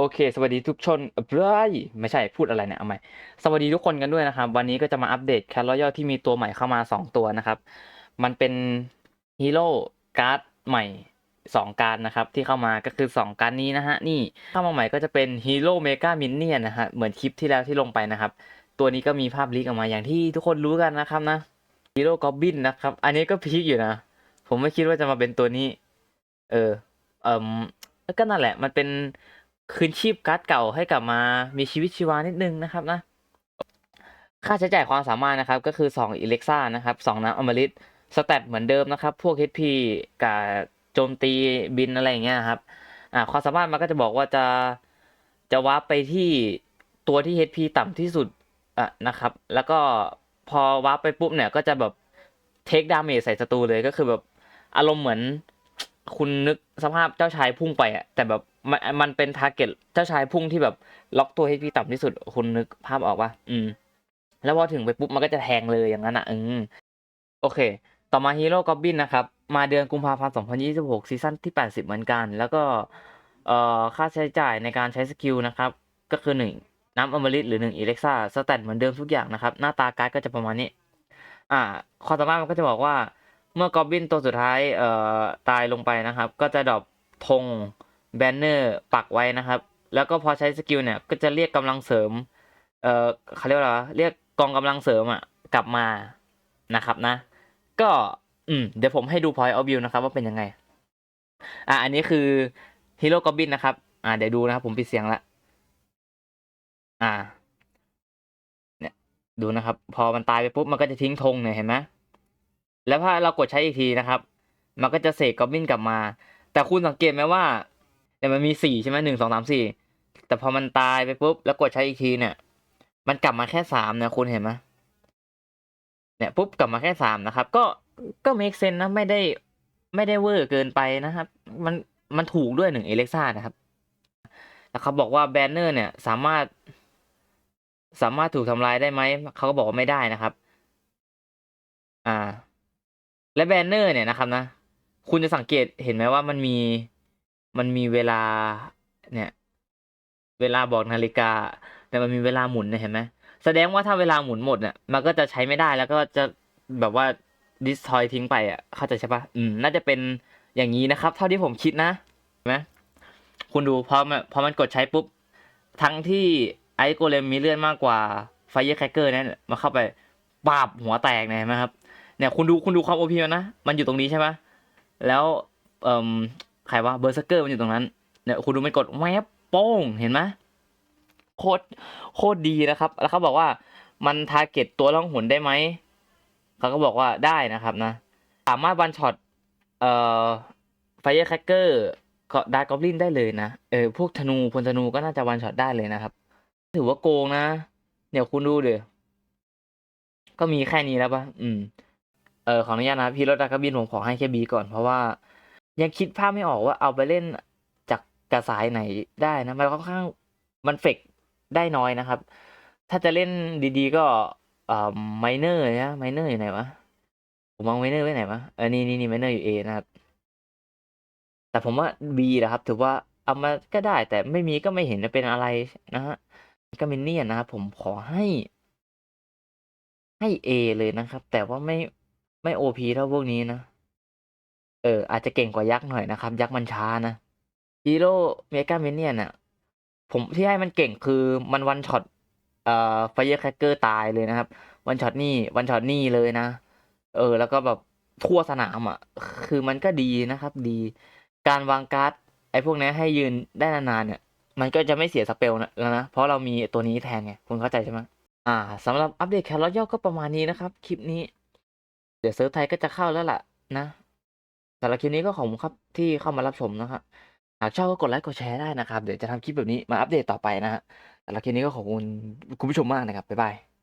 โอเค สวัสดีทุกชนเอ้ยไม่ใช่พูดอะไรเนี่ยเอาใหม่สวัสดีทุกคนกันด้วยนะครับ วันนี้ก็จะมาอัปเดตแค r ร y ยัลที่มีตัวใหม่เข้ามา 2 ตัวนะครับ มันเป็นฮีโร่การ์ดใหม่ 2 การ์ดนะครับ ที่เข้ามาก็คือ 2 การ์ดนี้นะฮะ นี่เข้ามาใหม่ก็จะเป็นฮีโร่เมกามินเนี่ยนะฮะ เหมือนคลิปที่แล้วที่ลงไปนะครับ ตัวนี้ก็มีภาพลีกออกมาอย่างที่ทุกคนรู้กันนะครับนะฮีโร่กอบบินนะครับ อันนี้ก็พีคอยู่นะ ผมไม่คิดว่าจะมาเป็นตัวนี้ เออเอ่มแล้วก็นั่นแหละมันเป็น คืนชีพการ์ดเก่าให้กลับมามีชีวิตชีวานิดนึงนะครับนะ ค่าใช้จ่ายความสามารถนะครับก็คือ2อิเล็กซ่านะครับ2น้ำอมฤตสแตทเหมือนเดิมนะครับ พวก HP กับโจมตีบินอะไรอย่างเงี้ยครับอ่าความสามารถมันก็จะบอกว่าจะจะวาร์ปไปที่ตัวที่ HP ต่ำที่สุดอะนะครับ แล้วก็พอวาร์ปไปปุ๊บเนี่ยก็จะแบบเทคดาเมจใส่ศัตรูเลยก็คือแบบอารมณ์เหมือนคุณนึกสภาพเจ้าชายพุ่งไปอะแต่แบบ มันมันเป็นทาร์เก็ตเจ้าชายพุ่งที่แบบล็อกตัวให้พี่ต่ำที่สุดคุณนึกภาพออกปะอืม แล้วพอถึงไปปุ๊บมันก็จะแทงเลยอย่างนั้นอะ อืม โอเค ต่อมาฮีโร่กอบบินนะครับ มาเดือนกุมภาพันธ์ 2026 ซีซั่นที่ 80 เหมือนกัน แล้วก็เอ่อค่าใช้จ่ายในการใช้สกิลนะครับ ก็คือ 1 น้ำอมฤตหรือ 1 อิเล็กซ่าสแตทเหมือนเดิมทุกอย่างนะครับ หน้าตาการ์ดก็จะประมาณนี้ อ่าความสามารถมันก็จะบอกว่า เมื่อกอบบินตัวสุดท้ายเอ่อตายลงไปนะครับ ก็จะดรอปธง แบนเนอร์ปักไว้นะครับ แล้วก็พอใช้สกิลเนี่ยก็จะเรียกกำลังเสริม เอ่อเขาเรียกว่าอะไรวะเรียกกองกำลังเสริมอะกลับมานะครับนะ ก็อืมเดี๋ยวผมให้ดู point of view นะครับว่าเป็นยังไง อะอันนี้คือฮีโร่กอบบินนะครับ อ่าเดี๋ยวดูนะครับผมปิดเสียงละอ่า เนี่ยดูนะครับ พอมันตายไปปุ๊บมันก็จะทิ้งธงเนี่ยเห็นไหมแล้วถ้าเรากดใช้อีกทีนะครับ มันก็จะเสกกอบบินกลับมา แต่คุณสังเกตไหมว่า เนี่มันมีสี่ใช่ไหมหนึ่งสองสามสี่แต่พอมันตายไปปุ๊บแล้วกดใช้อีกทีเนี่ย มันกลับมาแค่สามนะคุณเห็นไหมเนี่ยปุ๊บกลับมาแค่สามนะครับ ก็ก็เมคเซนนะไม่ได้ไม่ได้เวอร์เกินไปนะครับ มันมันถูกด้วยหนึ่งเอเล็กซ่านะครับแล้วเขาบอกว่าแบนเนอร์เนี่ยสามารถ สามารถถูกทำลายได้ไหมเขาก็บอกว่าไม่ได้นะครับ อ่า และแบนเนอร์เนี่ยนะครับนะ คุณจะสังเกตเห็นไหมว่ามันมี มันมีเวลาเนี่ย เวลาบอกนาฬิกา แต่มันมีเวลาหมุนนี่ยเห็นไหมแสดงว่าถ้าเวลาหมุนหมดเนี่ยมันก็จะใช้ไม่ได้แล้วก็จะแบบว่าดิสทอยทิ้งไปอะเข้าใจใช่ปะอืมน่าจะเป็นอย่างนี้นะครับ เท่าที่ผมคิดนะเห็นไหมคุณดูพอมันพอมันกดใช้ปุ๊บ ทั้งที่ไอโกเลมมีเลื่อนมากกว่าไฟเยอร์แคคเกอร์นี่ยมาเข้าไปปาบหัวแตกเนี่ยเห็นไหมครับเนี่ยคุณดูคุณดูความโอพีมันนะ มันอยู่ตรงนี้ใช่ไหมแล้วเอ่อ ใครว่าเบอร์สเกอร์มันอยู่ตรงนั้นเนี่ยคุณดูมันกดแวบโป้งเห็นไหมโคตรโคตรดีนะครับ แล้วเขาบอกว่ามันทาร์เก็ตตัวล่องหุนได้ไหมเขาก็บอกว่าได้นะครับนะ สามารถวันช็อตเอ่อไฟเยอร์แคคเกอร์ก็ดาร์กอบลินได้เลยนะเออพวกธนูพลธนูก็น่าจะวันช็อตได้เลยนะครับ ถือว่าโกงนะ เดี๋ยวคุณดูเดี๋ยวก็มีแค่นี้แล้วปะอืม เออขออนุญาตนะ พี่รถดากอบลินผมขอให้แค่บีก่อนเพราะว่า ยังคิดภาพไม่ออกว่าเอาไปเล่นจากกระสายไหนได้นะ มันค่อนข้างมันเฟกได้น้อยนะครับ ถ้าจะเล่นดีๆก็เอ่อไมเนอร์นะไมเนอร์อยู่ไหนวะ ผมมองไมเนอร์ไว้ไหนวะเออนี่นี่นี่ไมเนอร์อยู่เอนะครับ แต่ผมว่าบีนะครับ ถือว่าเอามาก็ได้ แต่ไม่มีก็ไม่เห็นจะเป็นอะไรนะฮะก็มินเนี่ยนะครับผมขอให้ ให้เอเลยนะครับ แต่ว่าไม่ไม่โอพีเท่าพวกนี้นะ เออ อาจจะเก่งกว่ายักษ์หน่อยนะครับ ยักษ์มันช้านะฮีโร่เมกามินเนียนอะ ผมที่ให้มันเก่งคือมันวันช็อตเอ่อไฟเยอร์แคคเกอร์ตายเลยนะครับ วันช็อตนี่วันช็อตนี่เลยนะ เออ แล้วก็แบบทั่วสนามอะ คือมันก็ดีนะครับ ดี การวางการ์ดไอ้พวกนี้ให้ยืนได้นานๆเนี่ย มันก็จะไม่เสียสเปลนะแล้วนะ เพราะเรามีตัวนี้แทนไง คุณเข้าใจใช่ไหมอ่าสำหรับอัปเดตแคลรอทย่อก็ประมาณนี้นะครับ คลิปนี้ เดี๋ยวเซิร์ฟไทยก็จะเข้าแล้วล่ะนะ สำหรับคลิปนี้ก็ขอบคุณครับที่เข้ามารับชมนะครับหากชอบก็กดไลค์กดแชร์ได้นะครับ เดี๋ยวจะทำคลิปแบบนี้มาอัปเดตต่อไปนะฮะสำหรับคลิปนี้ก็ขอบคุณคุณผู้ชมมากนะครับบ๊ายบาย